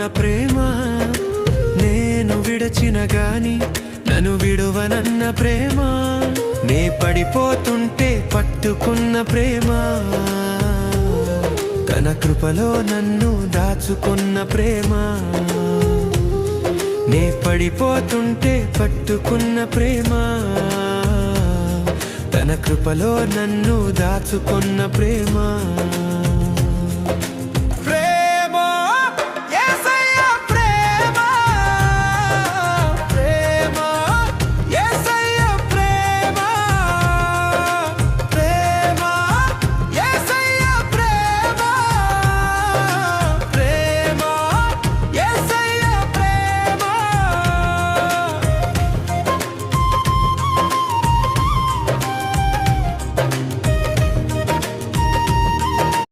ప్రేమ నేను విడచిన గాని నన్ను విడువనన్న ప్రేమ. నే పడిపోతుంటే పట్టుకున్న ప్రేమ. తన కృపలో నన్ను దాచుకున్న ప్రేమ. నే పడిపోతుంటే పట్టుకున్న ప్రేమ. తన కృపలో నన్ను దాచుకున్న ప్రేమ.